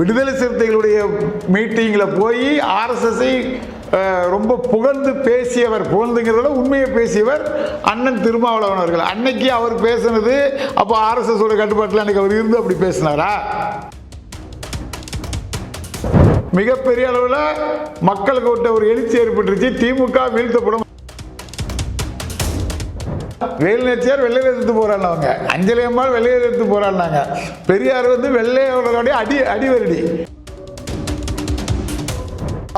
விடுதலை சிறுத்தைகளுடைய மீட்டிங்கில் போய் ஆர்எஸ்எஸ்ஐ ரொம்ப புகழ்ந்து பேசியவர் புகழ்ந்துங்கிறத விட உண்மையை பேசியவர் அண்ணன் திருமாவளவன் அவர்கள். அன்னைக்கு அவர் பேசுனது அப்போ ஆர்எஸ்எஸ் உடைய கட்டுப்பாட்டில் அன்னைக்கு அவர் இருந்து அப்படி பேசினாரா? மிகப்பெரிய அளவில் மக்களுக்கு விட்ட ஒரு எழுச்சி ஏற்பட்டுருச்சு. திமுக வீழ்த்தப்படும் வேலு நாச்சியார் வெள்ளையில் எடுத்து போராடினவங்க அவங்க. அஞ்சலி அம்மாள் வெள்ளையில் எடுத்து போராடினாங்க பெரியார் வந்து வெள்ளையோடைய அடி அடிவரடி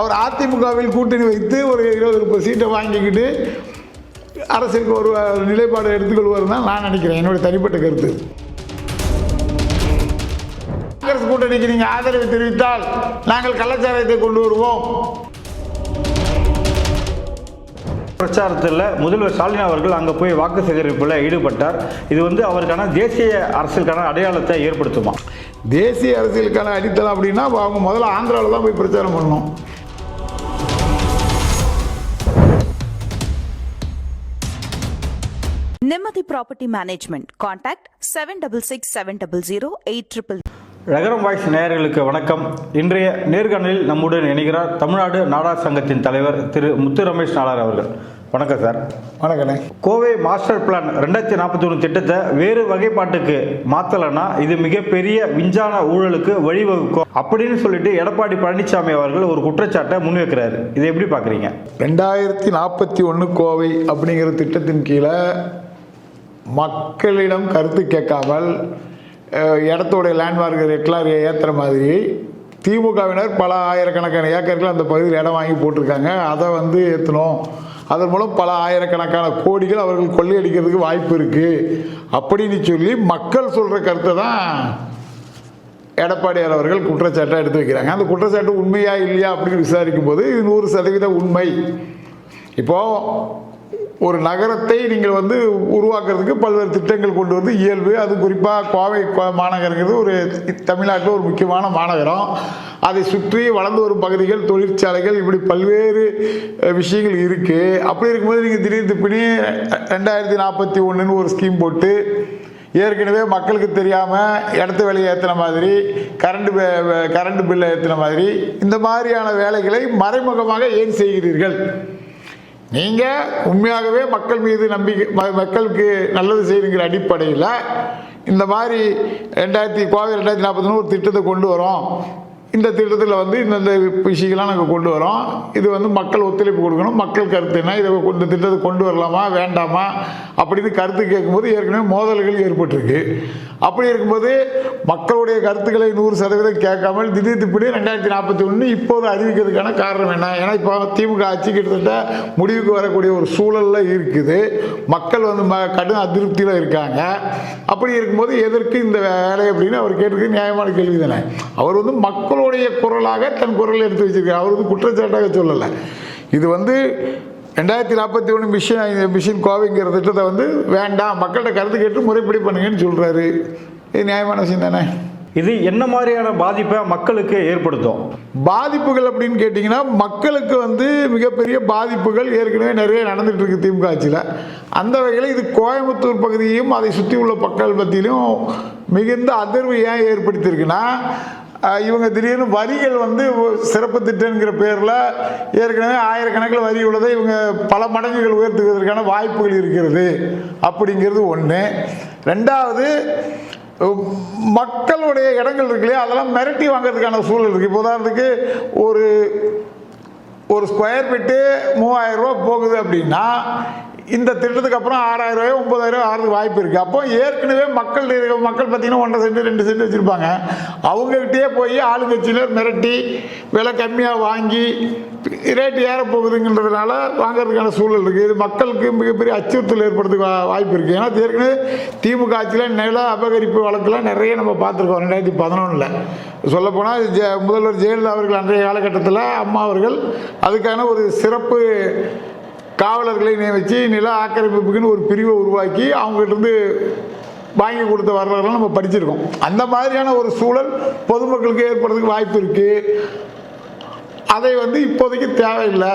அவர் அதிமுகவில் கூட்டணி வைத்து ஒரு இருபது முப்பது சீட்டை வாங்கிக்கிட்டு அரசுக்கு ஒரு நிலைப்பாடு எடுத்துக்கொள்வார் தான் நான் நினைக்கிறேன். என்னுடைய தனிப்பட்ட கருத்து. காங்கிரஸ் கூட்டணிக்கு நீங்கள் ஆதரவு தெரிவித்தால் நாங்கள் கலாச்சாரத்தை கொண்டு வருவோம். பிரச்சாரத்தில் முதல்வர் ஸ்டாலின் அவர்கள் அங்கே போய் வாக்கு சேகரிப்பில் ஈடுபட்டார் இது வந்து அவருக்கான தேசிய அரசியலுக்கான அடையாளத்தை ஏற்படுத்துமா தேசிய அரசியலுக்கான அடித்தளம் அப்படின்னா அவங்க முதல்ல ஆந்திராவில் தான் போய் பிரச்சாரம் பண்ணணும் Nimati Property Management. Contact 766700 நகரம் வாய்ஸ் நேயர்களுக்கு வணக்கம். இன்றைய நேர்காணலில் நம்முடன் இணைகிறார் தமிழ்நாடு நாடார் சங்கத்தின் தலைவர் திரு முத்து ரமேஷ் நாடார் அவர்கள். வணக்கம் சார். வணக்கண்ணே கோவை மாஸ்டர் பிளான் ரெண்டாயிரத்தி நாற்பத்தி ஒன்று திட்டத்தை வேறு வகைப்பாட்டுக்கு மாற்றலைன்னா இது மிகப்பெரிய விஞ்ஞான ஊழலுக்கு வழிவகுக்கும் அப்படின்னு சொல்லிட்டு எடப்பாடி பழனிசாமி அவர்கள் ஒரு குற்றச்சாட்டை முன்வைக்கிறாரு. இதை எப்படி பார்க்குறீங்க? ரெண்டாயிரத்தி நாற்பத்தி ஒன்று கோவை அப்படிங்கிற திட்டத்தின் கீழே மக்களிடம் கருத்து கேட்காமல் இடத்தோடைய லேண்ட்மார்க் ரேட்லாம் ஏற்றுற மாதிரி திமுகவினர் பல ஆயிரக்கணக்கான ஏக்கர்கள் அந்த பகுதியில் இடம் வாங்கி போட்டிருக்காங்க. அதை வந்து ஏற்றணும் அதன் மூலம் பல ஆயிரக்கணக்கான கோடிகள் அவர்கள் கொள்ளையடிக்கிறதுக்கு வாய்ப்பு இருக்குது அப்படின்னு சொல்லி மக்கள் சொல்கிற கருத்தை தான் எடப்பாடியார் அவர்கள் குற்றச்சாட்டாக எடுத்து வைக்கிறாங்க. அந்த குற்றச்சாட்டு உண்மையா இல்லையா அப்படின்னு விசாரிக்கும் போது இது நூறு சதவீத உண்மை. இப்போது ஒரு நகரத்தை நீங்கள் வந்து உருவாக்குறதுக்கு பல்வேறு திட்டங்கள் கொண்டு வந்து இயல்பு அது குறிப்பாக கோவை கோ- மாநகரங்கிறது ஒரு தமிழ்நாட்டில் ஒரு முக்கியமான மாநகரம். அதை சுற்றி வளர்ந்து வரும் பகுதிகள் தொழிற்சாலைகள் இப்படி பல்வேறு விஷயங்கள் இருக்குது அப்படி இருக்கும்போது நீங்கள் திடீர் திப்பினி ரெண்டாயிரத்தி நாற்பத்தி ஒன்றுன்னு ஒரு ஸ்கீம் போட்டு ஏற்கனவே மக்களுக்கு தெரியாமல் இடத்து விலையை ஏற்றின மாதிரி கரண்ட் கரண்ட் பில்லை ஏற்றின மாதிரி இந்த மாதிரியான வேலைகளை மறைமுகமாக ஏன் செய்கிறீர்கள்? நீங்கள் உண்மையாகவே மக்கள் மீது நம்பிக்கை ம- மக்களுக்கு நல்லது செய்யுங்கிற அடிப்படையில் இந்த மாதிரி ரெண்டாயிரத்தி கோவை ரெண்டாயிரத்தி நாற்பத்தி ஒரு திட்டத்தை கொண்டு வரோம். இந்த திட்டத்தில் வந்து இந்தந்த விஷயங்கள்லாம் நாங்கள் கொண்டு வரோம். இது வந்து மக்கள் ஒத்துழைப்பு கொடுக்கணும். மக்கள் கருத்து என்ன? இதை இந்த திட்டத்தை கொண்டு வரலாமா? வேண்டாமா? அப்படின்னு கருத்து கேட்கும்போது ஏற்கனவே மோதல்கள் ஏற்பட்டிருக்கு. அப்படி இருக்கும்போது மக்களுடைய கருத்துக்களை நூறு சதவீதம் கேட்காமல் திடீர் திப்படி ரெண்டாயிரத்தி நாற்பத்தி ஒன்று இப்போது அறிவிக்கிறதுக்கான காரணம் என்ன? ஏன்னா இப்போ திமுக ஆட்சி கிட்டத்தட்ட முடிவுக்கு வரக்கூடிய ஒரு சூழலில் இருக்குது. மக்கள் வந்து ம கடும் அதிருப்தியில் இருக்காங்க. அப்படி இருக்கும்போது எதற்கு இந்த வேலை அப்படின்னு அவர் கேட்டிருக்கு நியாயமான கேள்வி தானே அவர் வந்து மக்கள் மக்களுடைய குரலாக தன் குரலை எடுத்து வச்சிருக்காரு அவர் வந்து குற்றச்சாட்டாக சொல்லலை. இது வந்து ரெண்டாயிரத்தி நாற்பத்தி ஒன்று மிஷன் மிஷின் கோவைங்கிற திட்டத்தை வந்து வேண்டாம் மக்கள்கிட்ட கருத்து கேட்டு முறைப்படி பண்ணுங்கன்னு சொல்கிறாரு இது நியாயமான விஷயம் தானே? இது என்ன மாதிரியான பாதிப்பை மக்களுக்கு ஏற்படுத்தும்? பாதிப்புகள் அப்படின்னு கேட்டிங்கன்னா மக்களுக்கு வந்து மிகப்பெரிய பாதிப்புகள் ஏற்கனவே நிறைய நடந்துட்டு இருக்கு திமுக ஆட்சியில் அந்த வகையில் இது கோயம்புத்தூர் பகுதியும் அதை சுற்றி உள்ள மக்கள் மத்தியிலும் மிகுந்த அதிர்வு ஏன் ஏற்படுத்தியிருக்குன்னா இவங்க திடீர்னு வரிகள் வந்து சிறப்பு திட்டங்கிற பேரில் ஏற்கனவே ஆயிரக்கணக்கில் வரி உள்ளதை இவங்க பல மடங்குகள் உயர்த்துவதற்கான வாய்ப்புகள் இருக்கிறது அப்படிங்கிறது ஒன்று ரெண்டாவது மக்களுடைய இடங்கள் இருக்கு இல்லையா? அதெல்லாம் மிரட்டி வாங்குறதுக்கான சூழல் இருக்குது இப்போ உதாரணத்துக்கு ஒரு ஒரு ஸ்கொயர் ஃபீட்டு மூவாயிரம் ரூபா போகுது அப்படின்னா இந்த திட்டத்துக்கு அப்புறம் ஆறாயிரம் ரூபாய் ஒன்பதாயிரம் ரூபாய் ஆறதுக்கு வாய்ப்பு இருக்குது அப்போ ஏற்கனவே மக்கள் மக்கள் பார்த்தீங்கன்னா ஒன்றரை சென்ட் ரெண்டு சென்ட் வச்சுருப்பாங்க. அவங்ககிட்டயே போய் ஆளுங்கட்சியினர் மிரட்டி விலை கம்மியாக வாங்கி ரேட்டு ஏற போகுதுங்கிறதுனால வாங்கிறதுக்கான சூழல் இருக்குது இது மக்களுக்கு மிகப்பெரிய அச்சுறுத்தல் ஏற்படுறதுக்கு வாய்ப்பு இருக்குது ஏன்னா ஏற்கனவே திமுக ஆட்சியில் நில அபகரிப்பு வழக்குலாம் நிறைய நம்ம பார்த்துருக்கோம். ரெண்டாயிரத்தி பதினொன்றில் சொல்லப்போனால் ஜெ முதல்வர் ஜெயலலிதா அவர்கள் அன்றைய காலகட்டத்தில் அம்மா அவர்கள் அதுக்கான ஒரு சிறப்பு காவலர்களை நியமித்து நில ஆக்கிரமிப்புக்குன்னு ஒரு பிரிவை உருவாக்கி அவங்ககிட்டருந்து வாங்கி கொடுத்த வரலாறுலாம் நம்ம படிச்சிருக்கோம். அந்த மாதிரியான ஒரு சூழல் பொதுமக்களுக்கு ஏற்படுறதுக்கு வாய்ப்பு இருக்குது அதை வந்து இப்போதைக்கு தேவையில்லை.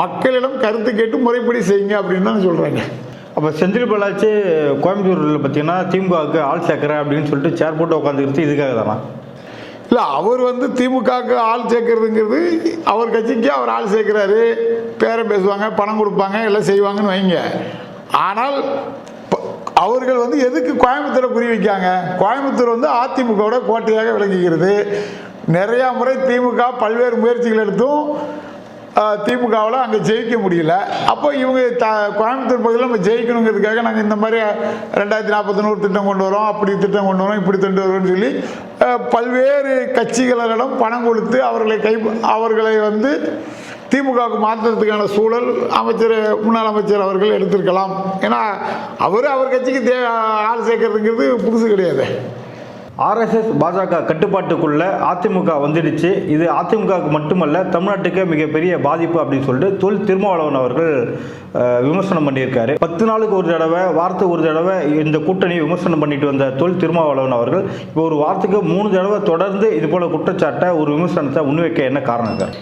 மக்களிடம் கருத்து கேட்டு முறைப்படி செய்யுங்க அப்படின்னு தான் சொல்கிறாங்க அப்போ செந்தில் பாலாஜி கோயம்புத்தூரில் பார்த்தீங்கன்னா திமுகவுக்கு ஆள் சேர்க்குறேன் அப்படின்னு சொல்லிட்டு சேர் போட்டு உட்காந்துக்கிறது இதுக்காக தானா இல்லை அவர் வந்து திமுகவுக்கு ஆள் சேர்க்கறதுங்கிறது அவர் கட்சிக்கு அவர் ஆள் சேர்க்குறாரு. பேரம் பேசுவாங்க பணம் கொடுப்பாங்க எல்லாம் செய்வாங்கன்னு வைங்க. ஆனால் அவர்கள் வந்து எதுக்கு கோயம்புத்தூரை குறி வைக்காங்க? கோயம்புத்தூர் வந்து அதிமுகவோட கோட்டையாக விளங்குகிறது. நிறையா முறை திமுக பல்வேறு முயற்சிகள் எடுத்தும் திமுகவில் அங்கே ஜெயிக்க முடியல. அப்போ இவங்க த கோயம்புத்தூர் பகுதியில் நம்ம ஜெயிக்கணுங்கிறதுக்காக நாங்கள் இந்த மாதிரி ரெண்டாயிரத்தி நாற்பத்தி நூறு திட்டம் கொண்டு வரோம் அப்படி திட்டம் கொண்டு வரோம் இப்படி கொண்டு வரோம்னு சொல்லி பல்வேறு கட்சிகளிடம் பணம் கொடுத்து அவர்களை கை அவர்களை வந்து திமுகவுக்கு மாற்றுறதுக்கான சூழல் அமைச்சர் முன்னாள் அமைச்சர் அவர்கள் எடுத்திருக்கலாம். ஏன்னா அவர் அவர் கட்சிக்கு தே ஆள் சேர்க்கறதுங்கிறது புதுசு கிடையாது. ஆர்எஸ்எஸ் பாஜக கட்டுப்பாட்டுக்குள்ள அதிமுக வந்துடுச்சு. இது அதிமுகவுக்கு மட்டுமல்ல தமிழ்நாட்டுக்கே மிகப்பெரிய பாதிப்பு அப்படின்னு சொல்லிட்டு தொல் திருமாவளவன் அவர்கள் விமர்சனம் பண்ணியிருக்காரு. பத்து நாளுக்கு ஒரு தடவை வாரத்துக்கு ஒரு தடவை இந்த கூட்டணி விமர்சனம் பண்ணிட்டு வந்த தொல் திருமாவளவன் அவர்கள் இப்போ ஒரு வாரத்துக்கு மூணு தடவை தொடர்ந்து இது போல குற்றச்சாட்டை ஒரு விமர்சனத்தை முன்வைக்க என்ன காரணம் சார்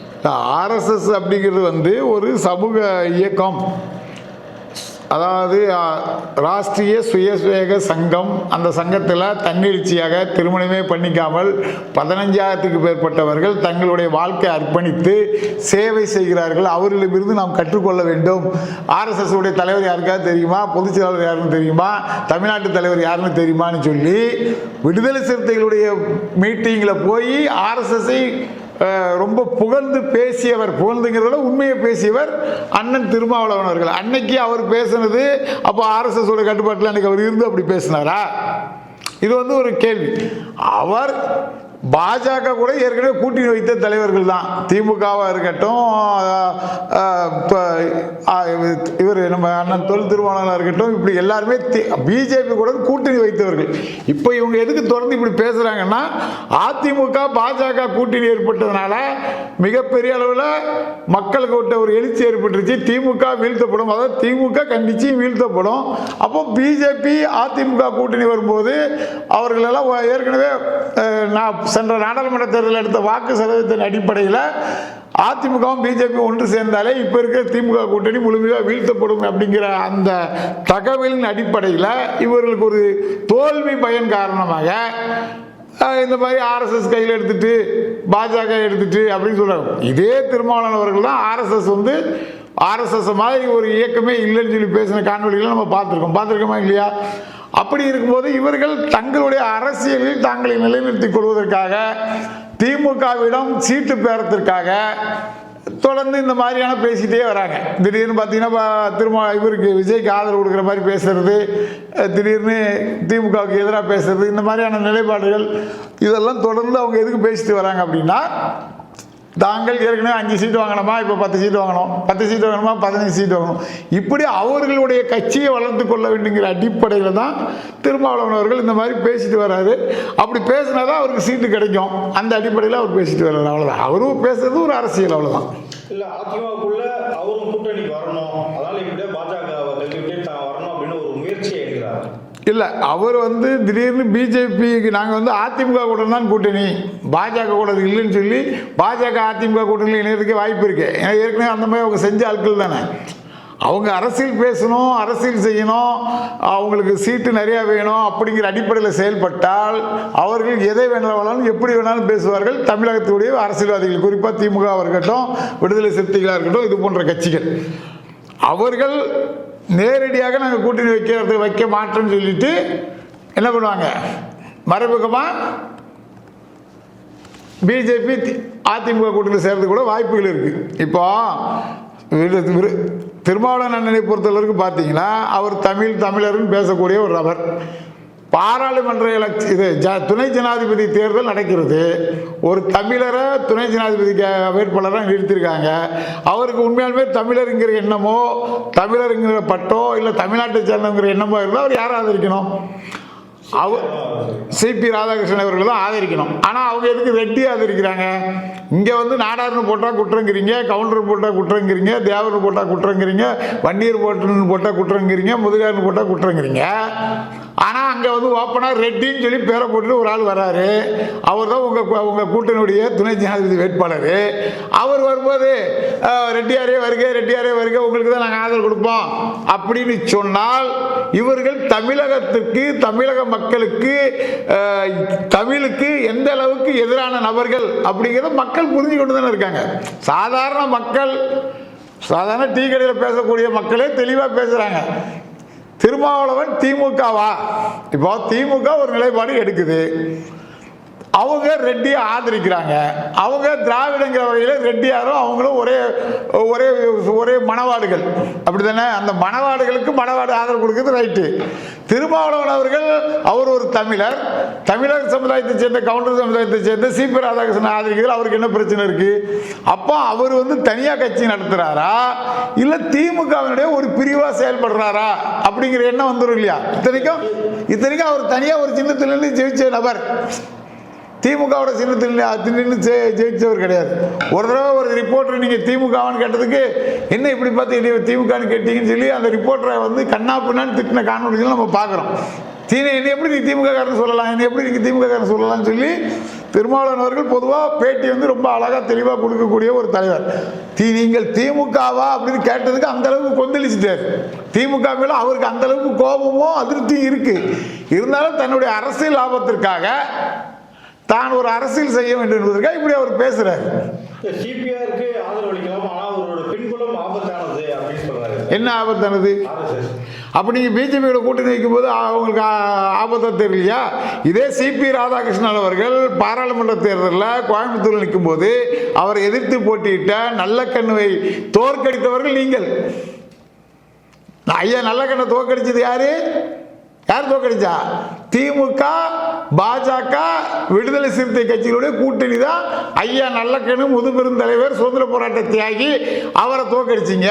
ஆர்எஸ்எஸ் அப்படிங்கிறது வந்து ஒரு சமூக இயக்கம். அதாவது ராஷ்டிரிய சுயசேக சங்கம் அந்த சங்கத்தில் தன்னெழுச்சியாக திருமணமே பண்ணிக்காமல் பதினஞ்சாயிரத்துக்கு மேற்பட்டவர்கள் தங்களுடைய வாழ்க்கை அர்ப்பணித்து சேவை செய்கிறார்கள். அவர்களிடமிருந்து நாம் கற்றுக்கொள்ள வேண்டும். ஆர்எஸ்எஸ் உடைய தலைவர் யாருக்காவது தெரியுமா? பொதுச் செயலாளர் யாருன்னு தெரியுமா? தமிழ்நாட்டு தலைவர் யாருன்னு தெரியுமான்னு சொல்லி விடுதலை சிறுத்தைகளுடைய மீட்டிங்கில் போய் ஆர்எஸ்எஸ்ஐ ரொம்ப புகழ்ந்து பேசியவர் புகழ்ந்துங்கிறத விட உண்மையை பேசியவர் அண்ணன் திருமாவளவன் அவர்கள். அன்னைக்கு அவர் பேசுனது அப்போ ஆர்எஸ்எஸ் உடைய கட்டுப்பாட்டில் அன்னைக்கு அவர் இருந்து அப்படி பேசினாரா? இது வந்து ஒரு கேள்வி. அவர் பாஜக கூட ஏற்கனவே கூட்டி வைத்த தலைவர்கள் தான். திமுகவாக இருக்கட்டும் இப்போ இவர் நம்ம அண்ணன் தொல் திருமாவளவனாக இருக்கட்டும் இப்படி எல்லாருமே பிஜேபி கூட கூட்டணி வைத்தவர்கள். இப்போ இவங்க எதுக்கு தொடர்ந்து இப்படி பேசுகிறாங்கன்னா அதிமுக பாஜக கூட்டணி ஏற்பட்டதுனால மிகப்பெரிய அளவில் மக்களுக்கு விட்ட ஒரு எழுச்சி ஏற்பட்டுருச்சு. திமுக வீழ்த்தப்படும். அதாவது திமுக கண்டிச்சு வீழ்த்தப்படும். அப்போ பிஜேபி அதிமுக கூட்டணி வரும்போது அவர்களெல்லாம் ஏற்கனவே நான் சென்ற நாடாளுமன்ற தேர்தலில் எடுத்த வாக்கு சதவீதத்தின் அடிப்படையில் அதிமுகவும் பிஜேபி ஒன்று சேர்ந்தாலே இப்போ இருக்கிற திமுக கூட்டணி முழுமையாக வீழ்த்தப்படும் அப்படிங்கிற அந்த தகவலின் அடிப்படையில் இவர்களுக்கு ஒரு தோல்வி பயன் காரணமாக இந்த மாதிரி ஆர்எஸ்எஸ் கையில் எடுத்துட்டு பாஜக எடுத்துட்டு அப்படின்னு சொல்கிறாங்க இதே திருமாவளவன் அவர்கள் தான் ஆர்எஸ்எஸ் வந்து ஆர்எஸ்எஸ் மாதிரி ஒரு இயக்கமே இல்லைன்னு சொல்லி பேசின காணொலிகளை நம்ம பார்த்துருக்கோம். பார்த்துருக்கோமா இல்லையா? அப்படி இருக்கும்போது இவர்கள் தங்களுடைய அரசியலில் தாங்களை நிலைநிறுத்திக் கொள்வதற்காக திமுகவிடம் சீட்டு பேரத்திற்காக தொடர்ந்து இந்த மாதிரியான பேசிட்டே வராங்க. திடீர்னு பார்த்தீங்கன்னா திரும்ப இவருக்கு விஜய்க்கு ஆதரவு கொடுக்குற மாதிரி பேசுறது திடீர்னு திமுகவுக்கு எதிராக பேசுறது இந்த மாதிரியான நிலைப்பாடுகள் இதெல்லாம் தொடர்ந்து அவங்க எதுக்கு பேசிட்டு வராங்க அப்படின்னா தாங்கள் ஏற்கனவே அஞ்சு சீட்டு வாங்கணுமா இப்போ பத்து சீட்டு வாங்கணும் பத்து சீட்டு வாங்கணுமா பதினஞ்சு சீட்டு வாங்கணும் இப்படி அவர்களுடைய கட்சியை வளர்த்து கொள்ள வேண்டுங்கிற அடிப்படையில் தான் திருமாவளவன் அவர்கள் இந்த மாதிரி பேசிட்டு வராரு. அப்படி பேசினா தான் அவருக்கு சீட்டு கிடைக்கும். அந்த அடிப்படையில் அவர் பேசிட்டு வர்றாரு. அவ்வளோதான் அவரும் பேசுறது ஒரு அரசியல் அவ்வளோதான் இல்லை அதிமுகக்குள்ள அவரும் கூட்டணிக்கு வரணும். இல்லை அவர் வந்து திடீர்னு பிஜேபிக்கு நாங்கள் வந்து அதிமுக கூட தான் கூட்டணி. பாஜக கூட இல்லைன்னு சொல்லி பாஜக அதிமுக கூட்டணியில் இணையதுக்கே வாய்ப்பு இருக்கு. ஏன்னா ஏற்கனவே அந்த மாதிரி அவங்க செஞ்ச ஆட்கள் தானே. அவங்க அரசியல் பேசணும் அரசியல் செய்யணும் அவங்களுக்கு சீட்டு நிறையா வேணும் அப்படிங்கிற அடிப்படையில் செயல்பட்டால் அவர்கள் எதை வேணாலும் எப்படி வேணாலும் பேசுவார்கள். தமிழகத்துடைய அரசியல்வாதிகள் குறிப்பாக திமுக இருக்கட்டும் விடுதலை சிறுத்தைகளாக இருக்கட்டும் இது போன்ற கட்சிகள். அவர்கள் நேரடியாக நாங்கள் கூட்டணி வைக்கிறது வைக்க மாட்டோம்னு சொல்லிட்டு என்ன பண்ணுவாங்க? மறைமுகமாக பிஜேபி அதிமுக கூட்டணி சேர்றது கூட வாய்ப்புகள் இருக்குது இப்போ திருமாவளவன் அண்ணனை பொறுத்தளவுக்கு பார்த்தீங்கன்னா அவர் தமிழ் தமிழர்னு பேசக்கூடிய ஒரு நபர். பாராளுமன்ற எலக்ஷ இது ஜ துணை ஜனாதிபதி தேர்தல் நடக்கிறது. ஒரு தமிழரை துணை ஜனாதிபதி கே- வேட்பாளராக நிறுத்தியிருக்காங்க. அவருக்கு உண்மையாலுமே தமிழருங்கிற எண்ணமோ தமிழருங்கிற பட்டோ இல்லை தமிழ்நாட்டை சேர்ந்தவங்கிற எண்ணமோ இருந்தால் அவர் யாரை ஆதரிக்கணும்? அவ சிபி ராதாகிருஷ்ணன் அவர்கள் தான் ஆதரிக்கணும். ஆனால் அவங்க எதுக்கு ரெட்டி ஆதரிக்கிறாங்க? இங்கே வந்து நாடார்னு போட்டால் குற்றங்கிறீங்க கவுண்டர் போட்டால் குற்றங்கிறீங்க தேவர்னு போட்டால் குற்றங்கிறீங்க வண்டியர் போட்டுன்னு போட்டால் குற்றங்கிறீங்க முதலியார்னு போட்டால் குற்றங்கிறீங்க. ஆனால் அங்கே வந்து ஓப்பனாக ரெட்டின்னு சொல்லி பேரை போட்டுட்டு ஒரு ஆள் வர்றாரு அவர் தான் உங்கள் உங்கள் கூட்டணியுடைய துணை ஜனாதிபதி வேட்பாளர். அவர் வரும்போது ரெட்டியாரே வருக ரெட்டியாரே வருக உங்களுக்கு தான் நாங்கள் ஆதரவு கொடுப்போம். அப்படின்னு சொன்னால் இவர்கள் தமிழகத்திற்கு தமிழக மக்களுக்கு தமிழுக்கு எந்த அளவுக்கு எதிரான நபர்கள் அப்படிங்கிறத மக்கள் புரிஞ்சு கொண்டு தானே இருக்காங்க. சாதாரண மக்கள் சாதாரண டீ கடையில் பேசக்கூடிய மக்களே தெளிவாக பேசுகிறாங்க திருமாவளவன் திமுகவா? இப்போ திமுக ஒரு நிலைப்பாடு எடுக்குது. அவங்க ரெட்டியை ஆதரிக்கிறாங்க. அவங்க திராவிடங்கிற வகையில் ரெட்டியாரும் அவங்களும் ஒரே ஒரே ஒரே மணவாடுகள். அப்படி தானே அந்த மணவாடுகளுக்கு மணவாடு ஆதரவு கொடுக்குறது ரைட்டு. திருமாவளவன் அவர்கள் அவர் ஒரு தமிழர். தமிழர் சமுதாயத்தை சேர்ந்த கவுண்டர் சமுதாயத்தை சேர்ந்த சிபி ராதாகிருஷ்ணன் ஆதரிக்கிறது. அவருக்கு என்ன பிரச்சனை இருக்குது அப்போ அவர் வந்து தனியாக கட்சி நடத்துகிறாரா இல்லை திமுகவினுடைய ஒரு பிரிவாக செயல்படுறாரா? அப்படிங்கிற எண்ணம் வந்துடும் இல்லையா? இத்தனைக்கும் இத்தனைக்கும் அவர் தனியாக ஒரு சின்னத்துலேருந்து ஜெயிச்ச நபர். திமுகவோட சின்னத்தில் நின்று ஜெ- ஜெயிச்சவர் கிடையாது. ஒரு தடவை ஒரு ரிப்போர்ட்டர் நீங்கள் திமுகவான்னு கேட்டதுக்கு என்ன இப்படி பார்த்து என்னை திமுகன்னு கேட்டீங்கன்னு சொல்லி அந்த ரிப்போர்ட்டரை வந்து கண்ணா பின்னான்னு திட்டின காணொலிகள் நம்ம பார்க்குறோம். தீனை என்னை எப்படி நீ திமுக காரன் சொல்லலாம்? என்னை எப்படி நீங்கள் திமுக காரன் சொல்லலாம்னு சொல்லி திருமாவளவன் அவர்கள் பொதுவாக பேட்டி வந்து ரொம்ப அழகாக தெளிவாக கொடுக்கக்கூடிய ஒரு தலைவர். தீ நீங்கள் திமுகவா? அப்படின்னு கேட்டதுக்கு அந்தளவுக்கு கொந்தளிச்சிட்டார். திமுக மேல அவருக்கு அந்தளவுக்கு கோபமோ கோபமும் அதிருப்தியும் இருக்குது இருந்தாலும் தன்னுடைய அரசியல் லாபத்திற்காக தான் ஒரு அரசியல் செய்ய வேண்டும் என்பதற்காக இப்படி அவர் பேசுறாரு. சிபிஆருக்கு ஆதரவு அளிக்கலாம் ஆனால் அவரோட பின்புலம் ஆபத்தானது அப்படின்னு சொல்றாரு. என்ன ஆபத்தானது? அப்போ நீங்கள் பிஜேபியோட கூட்டணி வைக்கும்போது அவங்களுக்கு ஆ- ஆபத்தா தெரியலையா? இதே சிபி ராதாகிருஷ்ணன் அவர்கள் பாராளுமன்ற தேர்தலில் கோயம்புத்தூரில் நிற்கும்போது அவரை எதிர்த்து போட்டியிட்ட நல்லக்கண்ணுவை தோற்கடித்தவர்கள் நீங்கள். ஐயா நல்லக்கண்ணை தோற்கடிச்சது யாரு? யார் தோற்கடிச்சா? திமுக பாஜக விடுதலை சிறுத்தை கட்சிகளுடைய கூட்டணி தான். ஐயா நல்லக்கண்ணு முதுபெரும் தலைவர் சுதந்திர போராட்ட தியாகி அவரை தோக்கடிச்சிங்க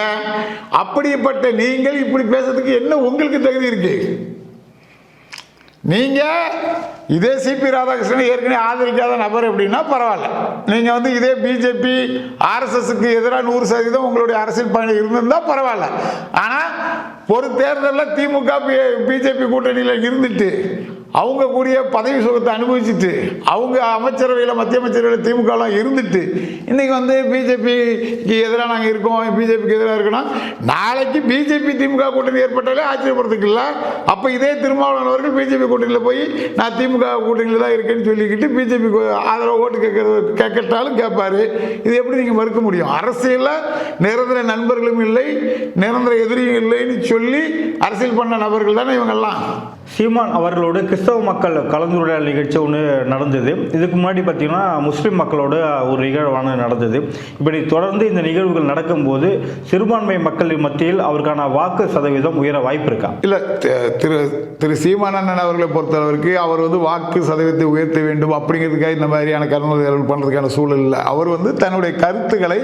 அப்படிப்பட்ட நீங்கள் இப்படி பேசுறதுக்கு என்ன உங்களுக்கு தகுதி இருக்கு? நீங்க இதே சிபி ராதாகிருஷ்ணன் ஏற்கனவே ஆதரிக்காத நபர் அப்படின்னா பரவாயில்ல. நீங்க வந்து இதே பிஜேபி ஆர்எஸ்எஸ்க்கு எதிராக நூறு சதவீதம் உங்களுடைய அரசியல் பயணம் இருந்திருந்தா பரவாயில்ல. ஆனா ஒரு தேர்தலில் திமுக பிஜேபி கூட்டணியில் இருந்துட்டு அவங்க கூடிய பதவி சுகத்தை அனுபவிச்சுட்டு அவங்க அமைச்சரவையில் மத்திய அமைச்சரவையில் திமுகலாம் இருந்துட்டு இன்றைக்கி வந்து பிஜேபிக்கு எதிராக நாங்கள் இருக்கோம் பிஜேபிக்கு எதிராக இருக்கணும் நாளைக்கு பிஜேபி திமுக கூட்டணி ஏற்பட்டாலே ஆச்சரியப்படுறதுக்கு இல்லை. அப்போ இதே திருமாவளவன் அவர்கள் பிஜேபி கூட்டணியில் போய் நான் திமுக கூட்டணியில் தான் இருக்கேன்னு சொல்லிக்கிட்டு பிஜேபி ஆதரவு ஓட்டு கேட்கறது கேட்கட்டாலும் கேட்பார். இது எப்படி நீங்கள் மறுக்க முடியும்? அரசியலில் நிரந்தர நண்பர்களும் இல்லை நிரந்தர எதிரியும் இல்லைன்னு சொல்லி அரசியல் பண்ண நபர்கள் தானே இவங்கெல்லாம்? சீமான் அவர்களோட கிறிஸ்தவ மக்கள் கலந்துரையாடல் நிகழ்ச்சி ஒன்று நடந்தது. இதுக்கு முன்னாடி பார்த்தீங்கன்னா முஸ்லீம் மக்களோட ஒரு நிகழ்வான நடந்தது. இப்படி தொடர்ந்து இந்த நிகழ்வுகள் நடக்கும்போது சிறுபான்மை மக்கள் மத்தியில் அவருக்கான வாக்கு சதவீதம் உயர வாய்ப்பு இருக்கா இல்லை திரு திரு சீமானந்தன் அவர்களை பொறுத்தளவிற்கு அவர் வந்து வாக்கு சதவீதத்தை உயர்த்த வேண்டும் அப்படிங்கிறதுக்காக இந்த மாதிரியான கருணாநிதி பண்ணுறதுக்கான சூழல் இல்லை. அவர் வந்து தன்னுடைய கருத்துக்களை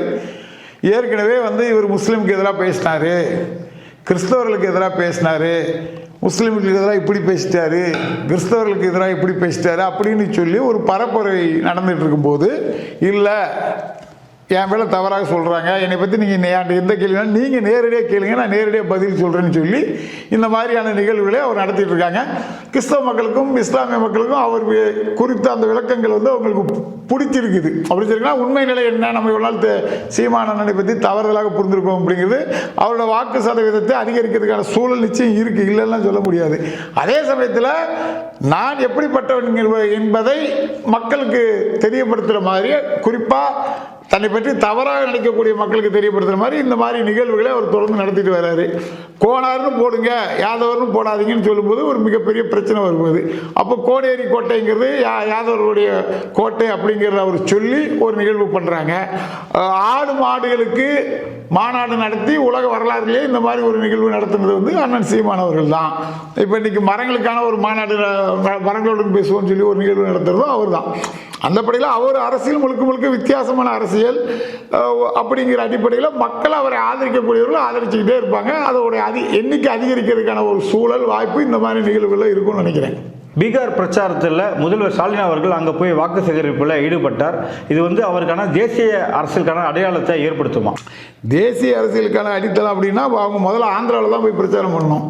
ஏற்கனவே வந்து இவர் முஸ்லீமுக்கு எதிராக பேசினாரு. கிறிஸ்தவர்களுக்கு எதிராக பேசினாரு முஸ்லீம்களுக்கு எதிராக இப்படி பேசிட்டாரு கிறிஸ்தவர்களுக்கு எதிராக இப்படி பேசிட்டாரு அப்படின்னு சொல்லி ஒரு பரப்புரை நடந்துகிட்டு இருக்கும்போது இல்லை என் மேலே தவறாக சொல்கிறாங்க என்னை பற்றி நீங்கள் எந்த கேள்வினாலும் நீங்கள் நேரடியாக கேளுங்க. நான் நேரடியாக பதில் சொல்கிறேன்னு சொல்லி இந்த மாதிரியான நிகழ்வுகளை அவர் நடத்திட்டு இருக்காங்க. கிறிஸ்தவ மக்களுக்கும் இஸ்லாமிய மக்களுக்கும் அவர் குறித்த அந்த விளக்கங்கள் வந்து அவங்களுக்கு பிடிச்சிருக்குது. அப்படி சொல்லிங்கன்னா உண்மை நிலை என்ன? நம்ம இவ்வளோ நாள் சீமானனை பற்றி தவறுதலாக புரிந்திருக்கோம் அப்படிங்கிறது அவரோட வாக்கு சதவீதத்தை அதிகரிக்கிறதுக்கான சூழல் நிச்சயம் இருக்குது இல்லைன்னா சொல்ல முடியாது. அதே சமயத்தில் நான் எப்படிப்பட்டவன் என்பதை மக்களுக்கு தெரியப்படுத்துகிற மாதிரி குறிப்பாக தன்னை பற்றி தவறாக நினைக்கக்கூடிய மக்களுக்கு தெரியப்படுத்துகிற மாதிரி இந்த மாதிரி நிகழ்வுகளை அவர் தொடர்ந்து நடத்திட்டு வர்றாரு கோணார்னு போடுங்க யாதவர்னு போடாதீங்கன்னு சொல்லும்போது ஒரு மிகப்பெரிய பிரச்சனை வரும்போது. அப்போ கோடேரி கோட்டைங்கிறது யா யாதவர்களுடைய கோட்டை அப்படிங்கிறத அவர் சொல்லி ஒரு நிகழ்வு பண்ணுறாங்க ஆடு மாடுகளுக்கு மாநாடு நடத்தி உலக வரலாறுலேயே இந்த மாதிரி ஒரு நிகழ்வு நடத்துனது வந்து அண்ணன் சீமானவர்கள் தான். இப்போ இன்னைக்கு மரங்களுக்கான ஒரு மாநாடு மரங்களுடன் பேசுவோம்னு சொல்லி ஒரு நிகழ்வு நடத்துகிறதும் அவர் தான். அந்த படியில் அவர் அரசியல் முழுக்க முழுக்க வித்தியாசமான அரசியல் அப்படிங்கிற அடிப்படையில் மக்கள் அவரை ஆதரிக்கக்கூடியவர்கள் ஆதரிச்சுக்கிட்டே இருப்பாங்க. அதோடைய அதி எண்ணிக்கை அதிகரிக்கிறதுக்கான ஒரு சூழல் வாய்ப்பு இந்த மாதிரி நிகழ்வுகளில் இருக்கும்னு நினைக்கிறேன். பீகார் பிரச்சாரத்தில் முதல்வர் ஸ்டாலின் அவர்கள் அங்கே போய் வாக்கு சேகரிப்பில் ஈடுபட்டார். இது வந்து அவருக்கான தேசிய அரசியலுக்கான அடையாளத்தை ஏற்படுத்துமா? தேசிய அரசியலுக்கான அடித்தளம் அப்படின்னா அவங்க முதல்ல ஆந்திராவில் தான் போய் பிரச்சாரம் பண்ணணும்.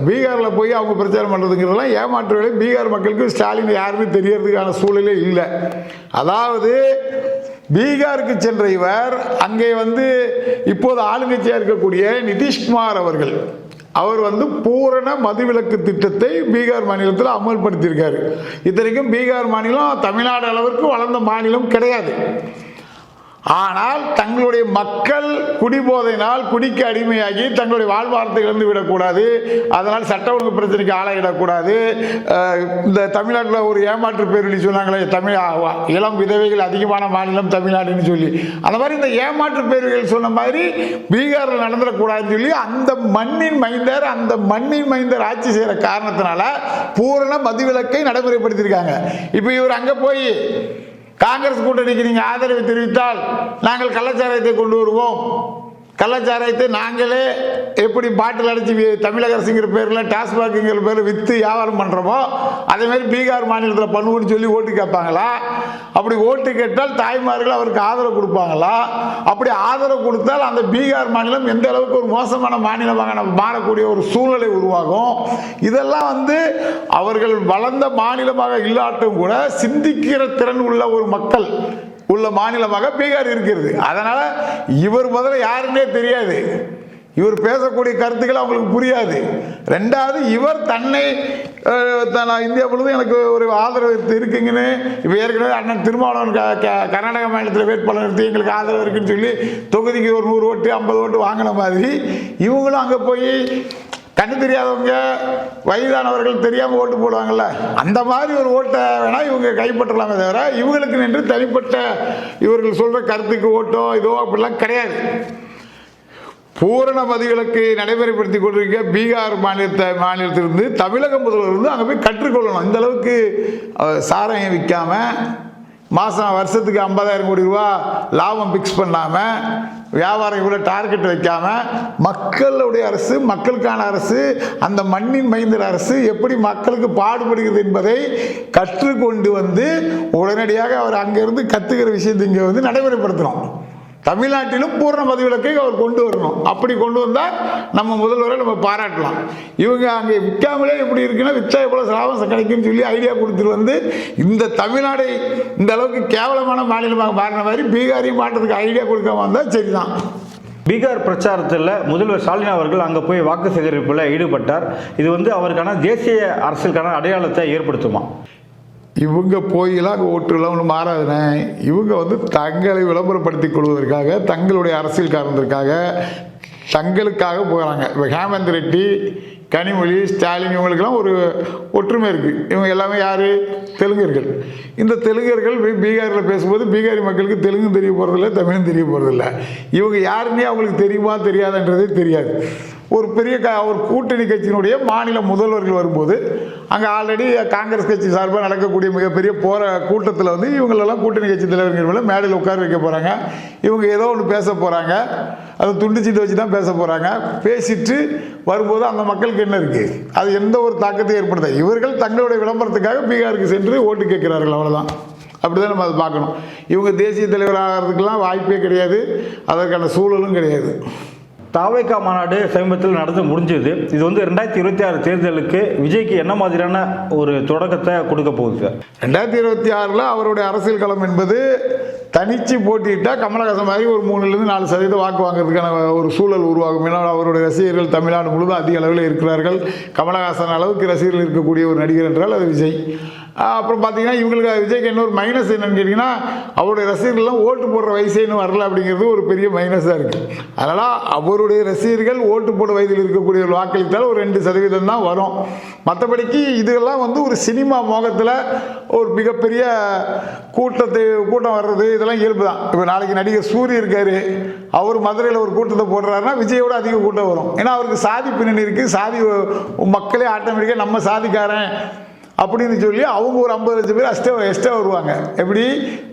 பீகாரில் போய் அவங்க பிரச்சாரம் பண்ணுறதுங்கிறதெல்லாம் ஏமாற்று வேலை பீகார் மக்களுக்கு ஸ்டாலின் யாருன்னு தெரியறதுக்கான சூழலே இல்லை. அதாவது பீகாருக்கு சென்ற இவர் அங்கே வந்து இப்போது ஆளுங்கட்சியாக இருக்கக்கூடிய நிதிஷ்குமார் அவர்கள் அவர் வந்து பூரண மதுவிலக்கு திட்டத்தை பீகார் மாநிலத்தில் அமல்படுத்தியிருக்காரு. இத்தனைக்கும் பீகார் மாநிலம் தமிழ்நாடு அளவிற்கு வளர்ந்த மாநிலம் கிடையாது. ஆனால் தங்களுடைய மக்கள் குடிபோதையினால் குடிக்கு அடிமையாகி தங்களுடைய வாழ்வாரத்தை இழந்து விடக்கூடாது. அதனால் சட்ட ஒழுங்கு பிரச்சனைக்கு ஆளாகிடக்கூடாது. இந்த தமிழ்நாட்டில் ஒரு ஏமாற்று பேரொழி சொன்னாங்களே தமிழ் இளம் விதவைகள் அதிகமான மாநிலம் தமிழ்நாடுன்னு சொல்லி. அந்த மாதிரி இந்த ஏமாற்று பேர்கள் சொன்ன மாதிரி பீகாரில் நடந்துடக்கூடாதுன்னு சொல்லி அந்த மண்ணின் மைந்தர் அந்த மண்ணின் மைந்தர் ஆட்சி செய்கிற காரணத்தினால பூரண மதுவிலக்கை நடைமுறைப்படுத்தியிருக்காங்க. இப்போ இவர் அங்கே போய் காங்கிரஸ் கூட்டணிக்கு நீங்கள் ஆதரவு தெரிவித்தால் நாங்கள் கலாச்சாரத்தை கொண்டு வருவோம். கள்ளச்சாராயத்தை நாங்களே எப்படி பாட்டில் அடைச்சி தமிழக அரசுங்கிற பேரில் டாஸ்மாக்ங்கிற பேரில் விற்று வியாபாரம் பண்ணுறோமோ அதேமாரி பீகார் மாநிலத்தில் பண்ணுவோன்னு சொல்லி ஓட்டு கேட்பாங்களா? அப்படி ஓட்டு கேட்டால் தாய்மார்கள் அவருக்கு ஆதரவு கொடுப்பாங்களா? அப்படி ஆதரவு கொடுத்தால் அந்த பீகார் மாநிலம் எந்த அளவுக்கு ஒரு மோசமான மாநிலமாக நம்ம மாறக்கூடிய ஒரு சூழ்நிலை உருவாகும். இதெல்லாம் வந்து அவர்கள் வளர்ந்த மாநிலமாக இல்லாட்டும் கூட சிந்திக்கிற திறன் உள்ள ஒரு மக்கள் உள்ள மாநிலமாக பீகார் இருக்கிறது. அதனால் இவர் முதல்ல யாருன்னே தெரியாது. இவர் பேசக்கூடிய கருத்துக்கள் அவங்களுக்கு புரியாது. ரெண்டாவது இவர் தன்னை அஹ், நான் இந்தியா முழுவதும் எனக்கு ஒரு ஆதரவு இருக்குங்கன்னு இப்போ ஏற்கனவே அண்ணன் திருமாவளவன் க கர்நாடக மாநிலத்தில் வேட்பாளர் நிறுத்தி எங்களுக்கு ஆதரவு இருக்குன்னு சொல்லி தொகுதிக்கு ஒரு நூறு ஓட்டு ஐம்பது ஓட்டு வாங்கின மாதிரி இவங்களும் அங்கே போய் கண்ணு தெரியாதவங்க வயதானவர்கள் தெரியாமல் ஓட்டு போடுவாங்கள்ல அந்த மாதிரி ஒரு ஓட்டை வேணால் இவங்க கைப்பற்றலாமே தவிர இவங்களுக்கு நின்று தனிப்பட்ட இவர்கள் சொல்கிற கருத்துக்கு ஓட்டோ இதோ அப்படிலாம் கிடையாது. பூரண மதிவிலக்கை நடைமுறைப்படுத்தி கொண்டிருக்க பீகார் மாநிலத்தை மாநிலத்திலிருந்து தமிழக முதல்வர் வந்து அங்கே போய் கற்றுக்கொள்ளணும். இந்த அளவுக்கு சாராயம் விற்காமல் மாதம் வருஷத்துக்கு ஐம்பதாயிரம் கோடி ரூபா லாபம் ஃபிக்ஸ் பண்ணாமல் வியாபாரம் இவ்வளோ டார்கெட் வைக்காம மக்களுடைய அரசு மக்களுக்கான அரசு அந்த மண்ணின் மைந்தர் அரசு எப்படி மக்களுக்கு பாடுபடுகிறது என்பதை கற்றுக்கொண்டு வந்து உடனடியாக அவர் அங்கேருந்து கற்றுக்கிற விஷயத்தை இங்கே வந்து நடைமுறைப்படுத்தணும் தமிழ்நாட்டிலும் பூர்ண மதுவிலக்கை அவர் கொண்டு வரணும். அப்படி கொண்டு வந்தால் நம்ம முதல்வரை நம்ம பாராட்டலாம். இவங்க அங்கே விற்காமலே இப்படி இருக்குன்னா விற்றா எவ்வளோ லாபம் கிடைக்கும்னு சொல்லி ஐடியா கொடுத்துட்டு வந்து இந்த தமிழ்நாடை இந்த அளவுக்கு கேவலமான மாநிலமாக மாறின மாதிரி பீகாரையும் மாற்றத்துக்கு ஐடியா கொடுக்காம வந்தால் சரிதான். பீகார் பிரச்சாரத்தில் முதல்வர் ஸ்டாலின் அவர்கள் அங்கே போய் வாக்கு சேகரிப்பில் ஈடுபட்டார். இது வந்து அவருக்கான தேசிய அரசியலுக்கான அடையாளத்தை ஏற்படுத்துமா? இவங்க போயெல்லாம் அங்கே ஓட்டுலாம் ஒன்றும் மாறாதுனே இவங்க வந்து தங்களை விளம்பரப்படுத்தி கொள்வதற்காக தங்களுடைய அரசியல் காரணத்திற்காக தங்களுக்காக போகிறாங்க இப்போ ஹேமந்த் ரெட்டி கனிமொழி ஸ்டாலின் இவங்களுக்கெல்லாம் ஒரு ஒற்றுமை இருக்குது இவங்க எல்லாமே யார்? தெலுங்கர்கள். இந்த தெலுங்கர்கள் போய் பீகாரில் பேசும்போது பீகாரி மக்களுக்கு தெலுங்கும் தெரிய போகிறதில்ல தமிழும் தெரிய போகிறதில்ல இவங்க யாருன்னே அவங்களுக்கு தெரியுமா தெரியாதுன்றதே தெரியாது. ஒரு பெரிய க ஒரு கூட்டணி கட்சியினுடைய மாநில முதல்வர்கள் வரும்போது அங்கே ஆல்ரெடி காங்கிரஸ் கட்சி சார்பாக நடக்கக்கூடிய மிகப்பெரிய போகிற கூட்டத்தில் வந்து இவங்களெல்லாம் கூட்டணி கட்சி தலைவர்கள் மேடையில் உட்கார வைக்க போகிறாங்க இவங்க ஏதோ ஒன்று பேச போகிறாங்க அது துண்டு சீட்டு வச்சு தான் பேச போகிறாங்க பேசிட்டு வரும்போது அந்த மக்களுக்கு என்ன இருக்குது அது எந்த ஒரு தாக்கத்தையும் ஏற்படுத்த இவர்கள் தங்களுடைய விளம்பரத்துக்காக பீகாருக்கு சென்று ஓட்டு கேட்கிறார்கள் அவ்வளோதான் அப்படிதான் நம்ம அதை பார்க்கணும். இவங்க தேசிய தலைவர் ஆகிறதுக்கெல்லாம் வாய்ப்பே கிடையாது. அதற்கான சூழலும் கிடையாது. தாவேகா மாநாடு சமீபத்தில் நடந்து முடிஞ்சது. இது வந்து ரெண்டாயிரத்தி இருபத்தி ஆறு தேர்தலுக்கு விஜய்க்கு என்ன மாதிரியான ஒரு தொடக்கத்தை கொடுக்க போகுது சார்? ரெண்டாயிரத்தி இருபத்தி ஆறில் அவருடைய அரசியல் களம் என்பது தனிச்சு போட்டியிட்டால் கமலஹாசன் மாதிரி ஒரு மூணுலேருந்து நாலு சதவீதம் வாக்கு வாங்குறதுக்கான ஒரு சூழல் உருவாகும். ஏன்னா அவருடைய ரசிகர்கள் தமிழ்நாடு முழுவதும் அதிக அளவில் இருக்கிறார்கள். கமலஹாசன் அளவுக்கு ரசிகர்கள் இருக்கக்கூடிய ஒரு நடிகர் என்றால் அது விஜய். அப்புறம் பார்த்தீங்கன்னா இவங்களுக்கு விஜய்க்கு இன்னொரு மைனஸ் என்னன்னு கேட்டிங்கன்னா அவருடைய ரசிகர்கள்லாம் ஓட்டு போடுற வயசே இன்னும் வரல அப்படிங்கிறது ஒரு பெரிய மைனஸாக இருக்குது அதனால் அவருடைய ரசிகர்கள் ஓட்டு போட வயதில் இருக்கக்கூடிய வாக்களித்தால் ஒரு ரெண்டு சதவீதம் தான் வரும். மற்றபடிக்கு இதெல்லாம் வந்து ஒரு சினிமா மோகத்தில் ஒரு மிகப்பெரிய கூட்டத்தை கூட்டம் வர்றது இதெல்லாம் இயல்பு தான். இப்போ நாளைக்கு நடிகர் சூரிய இருக்கார். அவர் மதுரையில் ஒரு கூட்டத்தை போடுறாருன்னா விஜயோட அதிக கூட்டம் வரும். ஏன்னா அவருக்கு சாதி பின்னணி இருக்குது சாதி மக்களே ஆட்டோமேட்டிக்காக நம்ம சாதிக்காரன். அப்படின்னு சொல்லி அவங்க ஒரு ஐம்பது லட்சம் பேர் அஸ்டே எக்ஸ்ட்ரா வருவாங்க. எப்படி?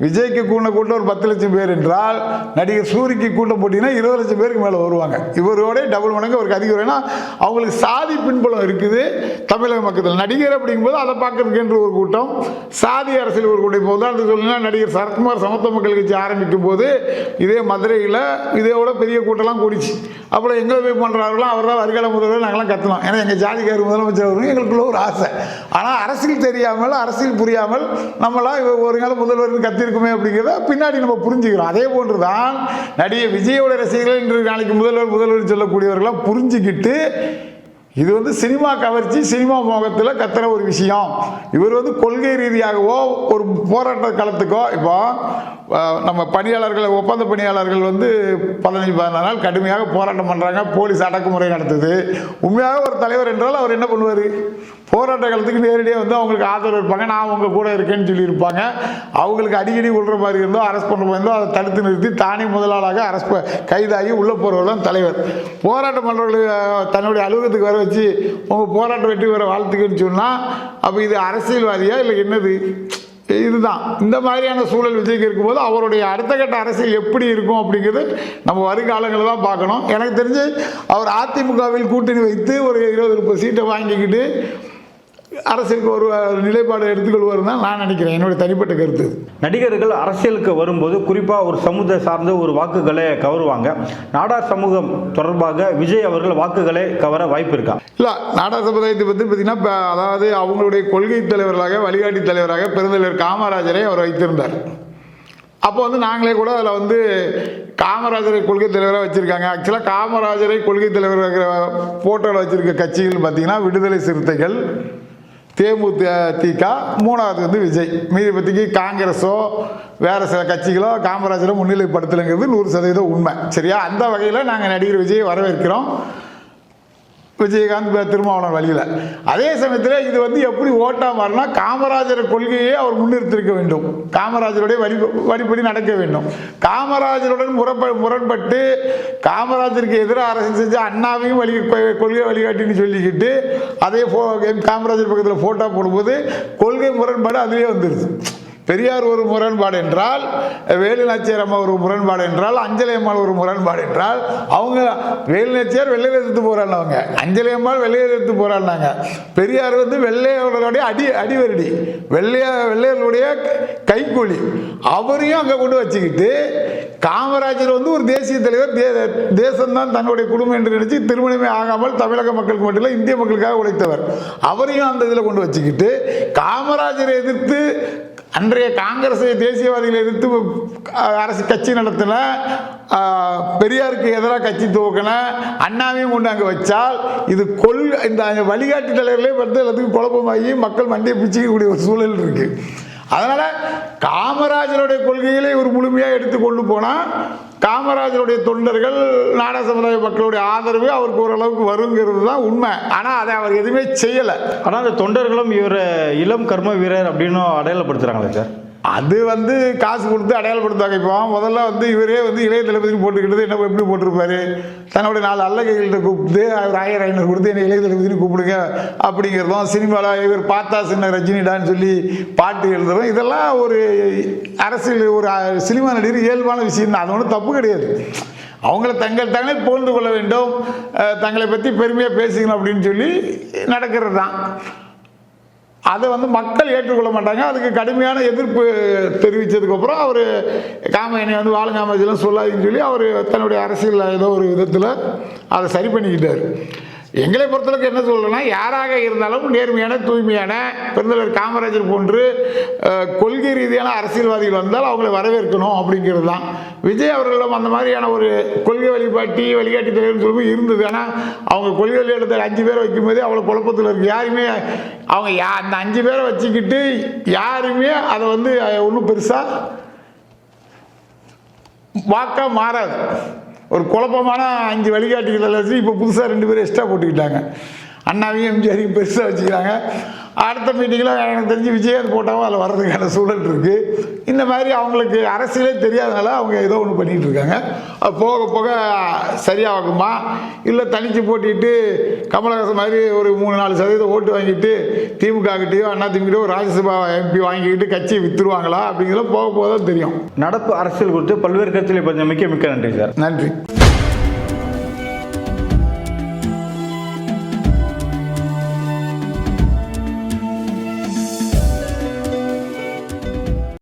விஜய்க்கு கூண்ட கூட்டம் ஒரு பத்து லட்சம் பேர் என்றால் நடிகர் சூரிக்கு கூட்டம் போட்டிங்கன்னா இருபது லட்சம் பேருக்கு மேலே வருவாங்க. இவரோட டபுள் மடங்கு அவருக்கு அதிகம். ஏன்னா அவங்களுக்கு சாதி பின்புலம் இருக்குது தமிழக மக்கள். நடிகர் அப்படிங்கும்போது அதை பார்க்கறதுக்கு என்று ஒரு கூட்டம். சாதி அரசியல் ஒரு கூட்டம். இப்போ உதாரணத்துக்கு சொல்லணும்னா நடிகர் சரத்குமார் சமத்துவ மக்கள் கட்சி ஆரம்பிக்கும் போது இதே மதுரையில் இதோட பெரிய கூட்டம்லாம் கூடிச்சு. அப்புறம் எங்களை போய் பண்ணுறாங்களோ அவர் தான் வருகால முதல்வர் நாங்களாம் கத்தலாம். ஏன்னா எங்கள் ஜாதிக்காரர் முதலமைச்சர் வரும் எங்களுக்குள்ள ஒரு ஆசை. ஆனால் அரசு அரசியல் தெரியாமல் அரசியல் புரியாமல் நம்மளாம் ஒரு நாள் முதல்வர் கத்திருக்குமே அப்படிங்கிறத பின்னாடி நம்ம புரிஞ்சுக்கிறோம். அதே போன்று தான் நடிகை விஜயோட ரசிகர்கள் இன்று நாளைக்கு முதல்வர் முதல்வர் சொல்லக்கூடியவர்களாம் புரிஞ்சுக்கிட்டு இது வந்து சினிமா கவர்ச்சி சினிமா மோகத்தில் கத்துற ஒரு விஷயம். இவர் வந்து கொள்கை ரீதியாகவோ ஒரு போராட்ட களத்துக்கோ இப்போ நம்ம பணியாளர்கள் ஒப்பந்த பணியாளர்கள் வந்து பதினஞ்சு பதினாறு நாள் கடுமையாக போராட்டம் பண்ணுறாங்க போலீஸ் அடக்குமுறை நடத்துது. உண்மையாக ஒரு தலைவர் என்றால் அவர் என்ன பண்ணுவார்? போராட்ட காலத்துக்கு நேரடியாக வந்து அவங்களுக்கு ஆதரவு இருப்பாங்க. நான் அவங்க கூட இருக்கேன்னு சொல்லியிருப்பாங்க. அவங்களுக்கு அடிக்கடி கொள்கிற மாதிரி இருந்தோ அரெஸ்ட் பண்ணுற மாதிரி இருந்தோ அதை தடுத்து நிறுத்தி தானே முதலாளாக அரெஸ்ட் கைதாகி உள்ளே போகிறவர் தான் தலைவர். போராட்டம் பண்ணுறவர்களுக்கு தன்னுடைய அலுவலகத்துக்கு வர வச்சு உங்கள் போராட்டம் வெற்றி பெற வாழ்த்துக்குன்னு சொன்னால் அப்போ இது அரசியல்வாதியா இல்லை என்னது? இதுதான். இந்த மாதிரியான சூழல் விஜய்க்கு இருக்கும்போது அவருடைய அடுத்த கட்ட அரசியல் எப்படி இருக்கும் அப்படிங்கிறது நம்ம வருங்காலங்களில் தான் பார்க்கணும். எனக்கு தெரிஞ்சு அவர் அதிமுகவில் கூட்டணி வைத்து ஒரு இருபது முப்பது சீட்டை வாங்கிக்கிட்டு அரசியலுக்கு ஒரு நிலைப்பாடு எடுத்துக்கொள்வார் தான் நான் நினைக்கிறேன். என்னுடைய தனிப்பட்ட கருத்து. நடிகர்கள் அரசியலுக்கு வரும்போது குறிப்பாக ஒரு சமூக சார்ந்த ஒரு வாக்குகளை கவருவாங்க. நாடார் சமூகம் தொடர்பாக விஜய் அவர்கள் வாக்குகளை கவர வாய்ப்பு இருக்கா? இல்லை நாடக சமுதாயத்தை பற்றி பார்த்தீங்கன்னா இப்போ அதாவது அவங்களுடைய கொள்கை தலைவர்களாக வழிகாட்டி தலைவராக பெருந்தலைவர் காமராஜரை அவர் வைத்திருந்தார். அப்போ வந்து நாங்களே கூட அதில் வந்து காமராஜரை கொள்கை தலைவராக வச்சுருக்காங்க. ஆக்சுவலாக காமராஜரை கொள்கை தலைவராக ஃபோட்டோவில் வச்சுருக்க கட்சிகள் பார்த்தீங்கன்னா விடுதலை சிறுத்தைகள் தேமுதிக மூணாவது வந்து விஜய். மீதி பற்றிக்கு காங்கிரஸோ வேறு சில கட்சிகளோ காமராஜரோ முன்னிலைப்படுத்தலைங்கிறது நூறு சதவீதம் உண்மை. சரியா? அந்த வகையில் நாங்கள் நடிகர் விஜயை வரவேற்கிறோம். விஜயகாந்த் திருமாவளவன் வழியில். அதே சமயத்தில் இது வந்து எப்படி ஓட்டா மாறினா காமராஜர் கொள்கையை அவர் முன்னிறுத்திருக்க வேண்டும். காமராஜருடைய வழி வழிபடி நடக்க வேண்டும். காமராஜருடன் முரப்ப முரண்பட்டு காமராஜருக்கு எதிராக அரசு செஞ்ச அண்ணாவையும் வழி கொள்கை வழிகாட்டின்னு சொல்லிக்கிட்டு அதே ஃபோ காமராஜர் பக்கத்தில் ஃபோட்டோ போடும்போது கொள்கை முரண்பாடு அதுலேயே வந்துடுது பெரியார் ஒரு முரண்பாடு என்றால் வேலு நாச்சியார் அம்மா ஒரு முரண்பாடு என்றால் அஞ்சலி அம்மாள் ஒரு முரண்பாடு என்றால் அவங்க வேலு நாச்சியார் வெள்ளை எடுத்து போறாங்க அஞ்சலி அம்மாள் வெள்ளையில் எடுத்து போறாங்க பெரியார் வந்து வெள்ளையர்களுடைய அடி அடிவரடி வெள்ளைய வெள்ளையர்களுடைய கைக்கூலி. அவரையும் அங்கே கொண்டு வச்சுக்கிட்டு காமராஜர் வந்து ஒரு தேசிய தலைவர் தே தேசம்தான் தன்னுடைய குடும்பம் என்று நினைச்சு திருமணமே ஆகாமல் தமிழக மக்களுக்கு மட்டும் இல்லை இந்திய மக்களுக்காக உழைத்தவர். அவரையும் அந்த இதில் கொண்டு வச்சுக்கிட்டு காமராஜரை எதிர்த்து அன்றைய காங்கிரஸ் தேசியவாதிகளை எதிர்த்து அரசு கட்சி நடத்தின பெரியாருக்கு எதிராக கட்சி துவக்கின அண்ணாவையும் கொண்டு அங்கே வச்சால் இது கொள் இந்த வழிகாட்டு தலைவர்களே வந்து எல்லாத்துக்கும் குழப்பமாகி மக்கள் மண்டியை பிச்சுக்கக்கூடிய ஒரு சூழல் இருக்குது அதனால் காமராஜருடைய கொள்கைகளை ஒரு முழுமையாக எடுத்து கொண்டு போனால் காமராஜருடைய தொண்டர்கள் நாடக சமுதாய மக்களுடைய ஆதரவு அவருக்கு ஓரளவுக்கு வருங்கிறது தான் உண்மை. ஆனால் அதை அவர் எதுவுமே செய்யலை. ஆனால் அந்த தொண்டர்களும் இவர் இளம் கர்ம வீரர் அப்படின்னு அடையாளப்படுத்துகிறாங்களே சார். அது வந்து காசு கொடுத்து அடையாளப்படுத்தாங்க இப்போ முதல்ல வந்து இவரே வந்து இளைய தளபதி போட்டுக்கிட்டது என்ன எப்படி போட்டிருப்பாரு? தன்னுடைய நாலு அல்லகைகள்கிட்ட கூப்பிட்டு அவர் ஆயிரம் ஐநூறு கொடுத்து என்னை இளைய தளபதினு கூப்பிடுங்க அப்படிங்கிறதும் சினிமாவில் இவர் பார்த்தா சின்ன ரஜினிடான்னு சொல்லி பாட்டு எழுதுறோம் இதெல்லாம் ஒரு அரசியல் ஒரு சினிமா நடிகர் இயல்பான விஷயம் தான். அது ஒன்றும் தப்பு கிடையாது. அவங்கள தங்கள் தங்களை புகழ்ந்து கொள்ள வேண்டும். தங்களை பற்றி பெருமையாக பேசிக்கணும் அப்படின்னு சொல்லி நடக்கிறது தான். அதை வந்து மக்கள் ஏற்றுக்கொள்ள மாட்டாங்க. அதுக்கு கடுமையான எதிர்ப்பு தெரிவித்ததுக்கப்புறம் அவர் காம வந்து வாழுங்காமலாம் சொல்லாதுன்னு சொல்லி அவர் தன்னுடைய அரசியல் ஏதோ ஒரு விதத்தில் அதை சரி பண்ணிக்கிட்டார். எங்களை பொறுத்தளவுக்கு என்ன சொல்கிறேன்னா யாராக இருந்தாலும் நேர்மையான தூய்மையான பெருந்தலைவர் காமராஜர் போன்று கொள்கை ரீதியான அரசியல்வாதிகள் வந்தால் அவங்களை வரவேற்கணும் அப்படிங்கிறது தான் விஜய் அவர்களிடம் அந்த மாதிரியான ஒரு கொள்கை வழிபாட்டி வழிகாட்டி தலைவர்னு சொல்லும்போது இருந்தது. ஆனால் அவங்க கொள்கை வழிகாட்டுதல் அஞ்சு பேரை வைக்கும்போதே அவ்வளோ குழப்பத்தில் இருக்குது யாருமே அவங்க யா அந்த அஞ்சு பேரை வச்சுக்கிட்டு யாருமே அதை வந்து ஒன்றும் பெருசாக வாக்காக மாறாது. ஒரு குழப்பமான அஞ்சு வழிகாட்டிகள் வச்சு இப்போ புதுசாக ரெண்டு பேரும் எக்ஸ்ட்ரா போட்டுக்கிட்டாங்க. அண்ணாவையும் எம்ஜிஆரையும் பெருசாக வச்சுக்கிறாங்க. அடுத்த மீட்டிங்கில் எனக்கு தெரிஞ்சு விஜயகாந்த் போட்டாவும் அதில் வர்றதுக்கான சூழல் இருக்குது இந்த மாதிரி அவங்களுக்கு அரசியலே தெரியாதனால அவங்க ஏதோ ஒன்று பண்ணிகிட்டு இருக்காங்க. அது போக போக சரியாகுமா? இல்லை தனிச்சு போட்டிட்டு கமலஹாசன் மாதிரி ஒரு மூணு நாலு சதவீதம் ஓட்டு வாங்கிட்டு திமுக கிட்டேயோ அண்ணா திமுக ராஜ்யசபா எம்பி வாங்கிக்கிட்டு கட்சியை வித்துருவாங்களா? அப்படிங்கிறத போக போக தான் தெரியும். நடப்பு அரசியல் குறித்து பல்வேறு கருத்துக்களை பற்றி மிக்க மிக்க நன்றி சார். நன்றி.